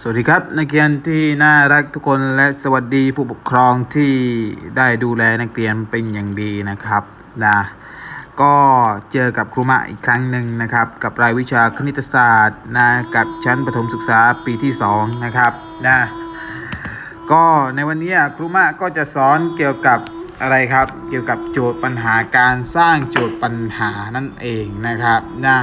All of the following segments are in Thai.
สวัสดีครับนักเรียนที่น่ารักทุกคนและสวัสดีผู้ปกครองที่ได้ดูแลนักเรียนเป็นอย่างดีนะครับนะก็เจอกับครูมะอีกครั้งหนึ่งนะครับ กับรายวิชาคณิตศาสตร์นะกับชั้นประถมศึกษาปีที่ 2 นะครับนะก็ในวันนี้ครูมะก็จะสอนเกี่ยวกับอะไรครับ เกี่ยวกับโจทย์ปัญหาการสร้างโจทย์ปัญหานั่นเองนะครับนะ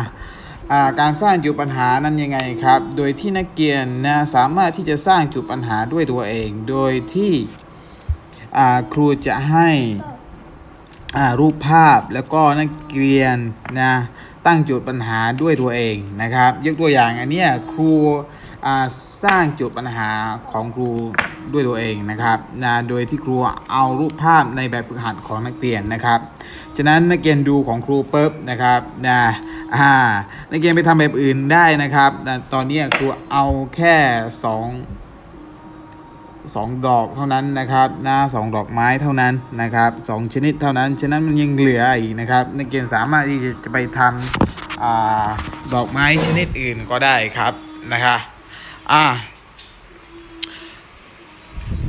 การสร้างจุดปัญหานั้นยังไงครับ โดยที่นักเรียนนะสามารถที่จะสร้างจุดปัญหาด้วยตัวเอง โดยที่ครูจะให้รูปภาพแล้วก็นักเรียนนะตั้งโจทย์ปัญหาด้วยตัวเองนะครับ ยกตัวอย่างอันนี้ครูสร้างโจทย์ปัญหาของครูด้วยตัวเองนะครับนะโดยที่ครูเอารูปภาพในแบบฝึกหัดของนักเรียนนะครับ ฉะนั้นนักเรียนดูของครูปุ๊บนะครับนะ อ่านักเรียนไปทำแบบอื่นได้นะครับนะตอนนี้ครูเอาแค่สองสองดอกเท่านั้นนะครับนะสองดอกไม้เท่านั้นนะครับสองชนิดเท่านั้น ฉะนั้นมันยังเหลืออีกนะครับ นักเรียนสามารถที่จะไปทำอดอกไม้ชนิดอื่นก็ได้ครับนะคะอ่า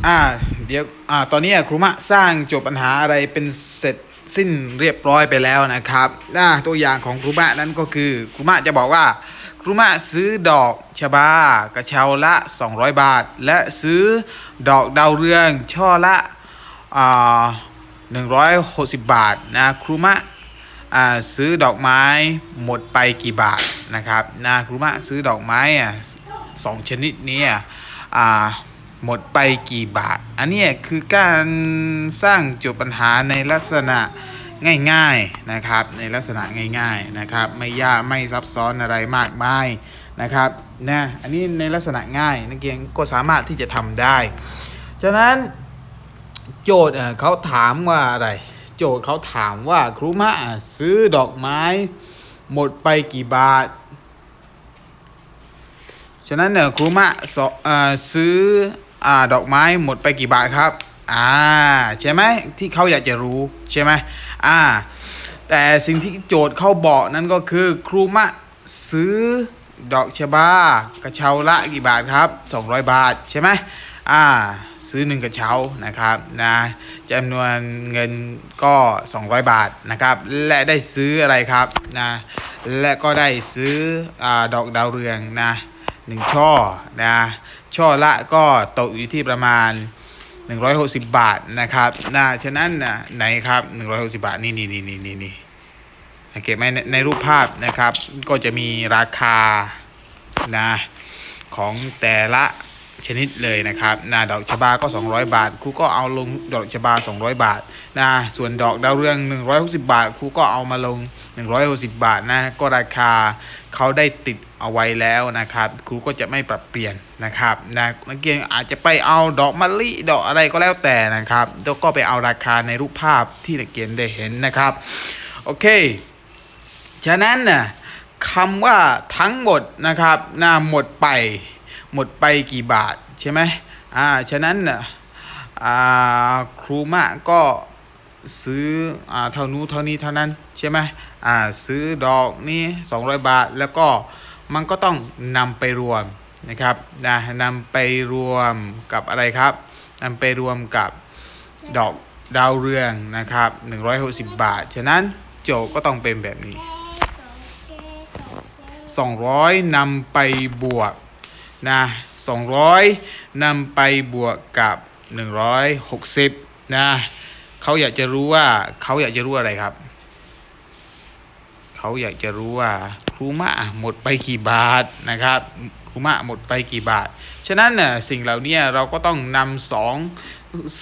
อ่าเดี๋ยวอ่าตอนนี้ครูมะสร้างโจทย์ปัญหาอะไรเป็นเสร็จ สิ้นเรียบร้อยไปแล้วนะครับอ่าตัวอย่างของครูมะนั้นก็คือครูมะจะบอกว่าครูมะซื้อดอกชบากระเช้าละ 200 บาท และซื้อดอกดาวเรืองช่อละหนึ่งร้อ่า160บบาทนะครูมะซื้อดอกไม้หมดไปกี่บาทนะครับนะครูมะซื้อดอกไม้อะสองชนิดนี้อะ หมดไปกี่บาท อันนี้คือการสร้างโจทย์ปัญหาในลักษณะง่ายๆนะครับในลักษณะง่ายๆนะครับไม่ยากไม่ซับซ้อนอะไรมากมายนะครับนะอันนี้ในลักษณะง่ายนักเรียนก็สามารถที่จะทำได้ฉะนั้นโจทย์เขาถามว่าอะไร โจทย์เขาถามว่าครูมะซื้อดอกไม้ หมดไปกี่บาท ฉะนั้นเนี่ยครูมะซื้อ อ่าดอกไม้หมดไปกี่บาทครับ อ่าใช่ไหมที่เขาอยากจะรู้ใช่ไหมอ่า แต่สิ่งที่โจทย์เขาบอกนั่นก็คือครูมะซื้อดอกชบากระเช้าละกี่บาทครับ 200 บาทใช่ไหมอ่าซื้อหนึ่งกระเช้านะครับนะจำนวนเงินก็ 200 บาทนะครับ และได้ซื้ออะไรครับนะและก็ได้ซื้ออดอกดาวเรืองนะ หนึ่งช่อนะช่อละก็ตกอยู่ที่ประมาณ 160 บาทนะครับนะฉะนั้นนะไหนครับ 160 บาทนี่นี่นี่นี่นี่นี่สังเกตไหมในรูปภาพนะครับ ก็จะมีราคานะของแต่ละ ชนิดเลยนะครับนะดอกชบาก็ 200 บาท ครูก็เอาลงดอกชบา 200 บาทนะส่วนดอกดาวเรือง 160 บาท ครูก็เอามาลง 160 บาทนะก็ราคาเขาได้ติดเอาไว้แล้วนะครับ ครูก็จะไม่ปรับเปลี่ยนนะครับนะนักเรียนอาจจะไปเอาดอกมะลิดอกอะไรก็แล้วแต่นะครับแล้วก็ไปเอาราคาในรูปภาพที่นักเรียนได้เห็นนะครับโอเค ฉะนั้นน่ะคำว่าทั้งหมดนะครับน่าหมดไป หมดไปกี่บาทใช่ไหมอ่าฉะนั้นน่ะอ่าครูมะก็ซื้ออ่าเท่านู้นเท่านี้เท่านั้นใช่ไหมอ่าซื้อดอกนี้200 บาทแล้วก็มันก็ต้องนำไปรวมนะครับนะนำไปรวมกับอะไรครับนำไปรวมกับดอกดาวเรืองนะครับ 160 บาท ฉะนั้นโจก็ต้องเป็นแบบนี้ 200นำไปบวก นะ200นำไปบวกกับ 160 นะเขาอยากจะรู้ว่าเขาอยากจะรู้อะไรครับ เขาอยากจะรู้ว่าครูมะหมดไปกี่บาทนะครับครูมะหมดไปกี่บาท ฉะนั้นน่ะสิ่งเหล่านี้เราก็ต้องนำสอง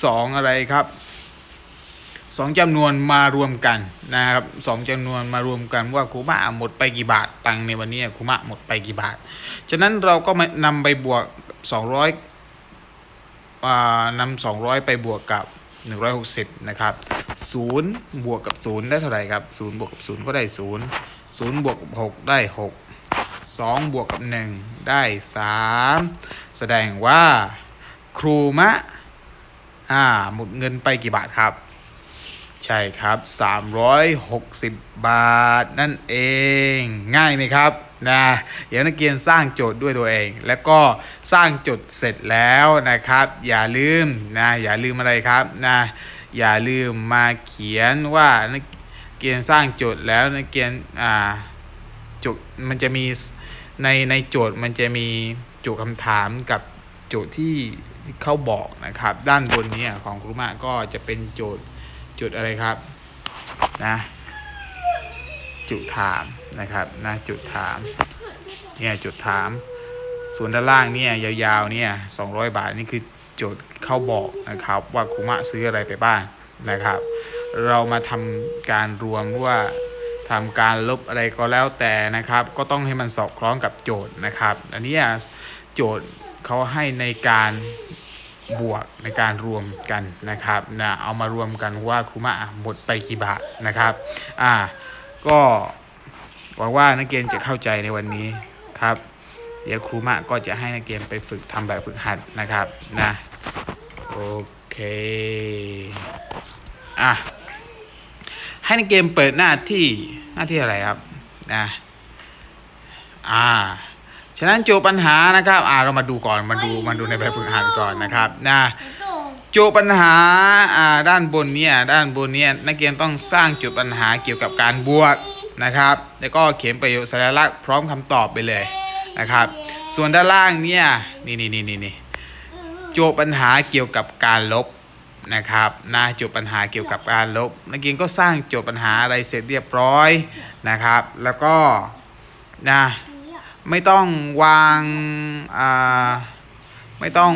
สองอะไรครับ สองจำนวนมารวมกันนะครับสองจำนวนมารวมกันว่าครูมะหมดไปกี่บาทตังในวันนี้ครูมะหมดไปกี่บาท ฉะนั้นเราก็มานำไปบวกสองร้อยนำสองร้อยไปบวกกับหนึ่งร้อยหกสิบนะครับศูนย์บวกกับศูนย์ได้เท่าไหร่ครับศูนย์บวกกับศูนย์ก็ได้ศูนย์ศูนย์บวกกับหกได้หกสองบวกกับหนึ่งได้สามแสดงว่าครูมะอ่าหมดเงินไปกี่บาทครับ ใช่ครับ 360 บาทนั่นเอง ง่ายไหมครับนะเดี๋ยวนักเรียนสร้างโจทย์ด้วยตัวเอง แล้วก็สร้างโจทย์เสร็จแล้วนะครับ อย่าลืมนะอย่าลืมอะไรครับนะอย่าลืมมาเขียนว่านักเรียนสร้างโจทย์แล้วนักเรียนอ่าโจทย์มันจะมีในในโจทย์มันจะมีโจทย์คำถามกับโจทย์ที่เขาบอกนะครับ ด้านบนนี้ของครูมะก็จะเป็นโจทย์ จทย์อะไรครับนะจุดถามนะครับนะจุดถามเนี่ยจุดถาม ส่วนด้านล่างเนี่ยยาวๆเนี่ย200บาทนี่คือโจทย์เข้าบอกนะครับว่าคุมะซื้ออะไรไปบ้างนะครับ เรามาทำการรวมว่าทำการลบอะไรก็แล้วแต่นะครับ ก็ต้องให้มันสอดคล้องกับโจทย์นะครับ อันนี้โจทย์เขาให้ในการ บวกในการรวมกันนะครับนะเอามารวมกันว่าคุมะหมดไปกี่บาทนะครับอ่าก็หวังว่านักเรียนจะเข้าใจในวันนี้ครับ เดี๋ยวครูมะก็จะให้นักเรียนไปฝึกทำแบบฝึกหัดนะครับนะโอเคอะให้นักเรียนเปิดหน้าที่หน้าที่อะไรครับนะอ่า ฉะนั้นโจทย์ปัญหานะครับอ่าเรามาดูก่อนมาดูมาดูในแบบฝึกหัดก่อนนะครับนะโจทย์ปัญหาอ่าด้านบนเนี่ยด้านบนเนี่ยนักเรียนต้องสร้างโจทย์ปัญหาเกี่ยวกับการบวกนะครับแล้วก็เขียนประโยคสัญลักษณ์พร้อมคำตอบไปเลยนะครับ ส่วนด้านล่างเนี่ยนี่นี่นี่นี่นี่โจทย์ปัญหาเกี่ยวกับการลบนะครับนะโจทย์ปัญหาเกี่ยวกับการลบนักเรียนก็สร้างโจทย์ปัญหาอะไรเสร็จเรียบร้อยนะครับ แล้วก็นะ ไม่ต้องวางอ่าไม่ต้อง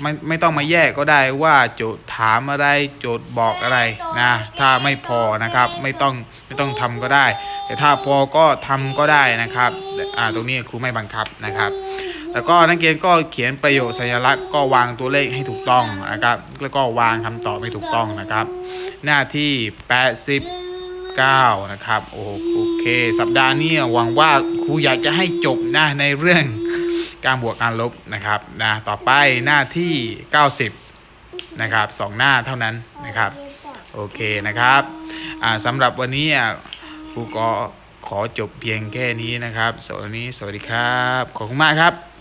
ไม่ไม่ต้องมาแยกก็ได้ว่าโจทย์ถามอะไรโจทย์บอกอะไรนะ ถ้าไม่พอนะครับไม่ต้องไม่ต้องทำก็ได้ แต่ถ้าพอก็ทำก็ได้นะครับอ่าตรงนี้ครูไม่บังคับนะครับ แล้วก็นักเรียนก็เขียนประโยคสัญลักษณ์ก็วางตัวเลขให้ถูกต้องนะครับ แล้วก็วางคำตอบให้ถูกต้องนะครับ หน้าที่ 89 นะครับโอโอ เค สัปดาห์นี้หวังว่าครูอยากจะให้จบนะในเรื่องการบวกการลบนะครับนะต่อไปหน้าที่ 90 นะครับสองหน้าเท่านั้นนะครับ โอเคนะครับสำหรับวันนี้ครูก็ขอจบเพียงแค่นี้นะครับสำหรับวันนี้สวัสดีครับ ขอบคุณมากครับ